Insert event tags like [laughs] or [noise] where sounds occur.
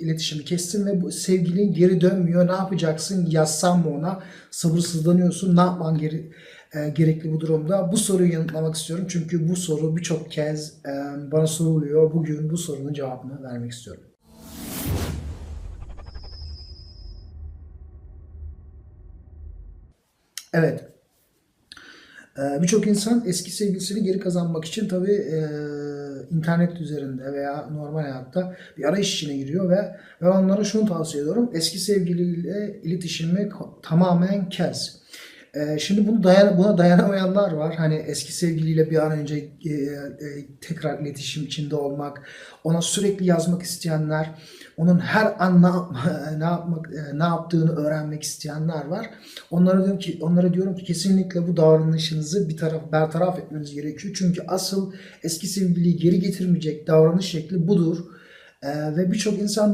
iletişimi kestin ve bu sevgilin geri dönmüyor. Ne yapacaksın? Yazsam mı ona? Sabırsızlanıyorsun. Ne yapman geri, e, gerekli bu durumda? Bu soruyu yanıtlamak istiyorum. Çünkü bu soru birçok kez e, bana soruluyor. Bugün bu sorunun cevabını vermek istiyorum. Evet. Ee, Birçok insan eski sevgilisini geri kazanmak için tabii e, internet üzerinde veya normal hayatta bir arayış içine giriyor ve ben onlara şunu tavsiye ediyorum. Eski sevgiliyle iletişimi tamamen kes. Ee, şimdi bunu dayan buna dayanamayanlar var. Hani eski sevgiliyle bir an önce e, e, tekrar iletişim içinde olmak, ona sürekli yazmak isteyenler, onun her an ne, [laughs] ne yapmak e, ne yaptığını öğrenmek isteyenler var. Onlara diyorum ki onlara diyorum ki kesinlikle bu davranışınızı bir taraf bertaraf etmeniz gerekiyor. Çünkü asıl eski sevgiliyi geri getirmeyecek davranış şekli budur. Ee, ve birçok insan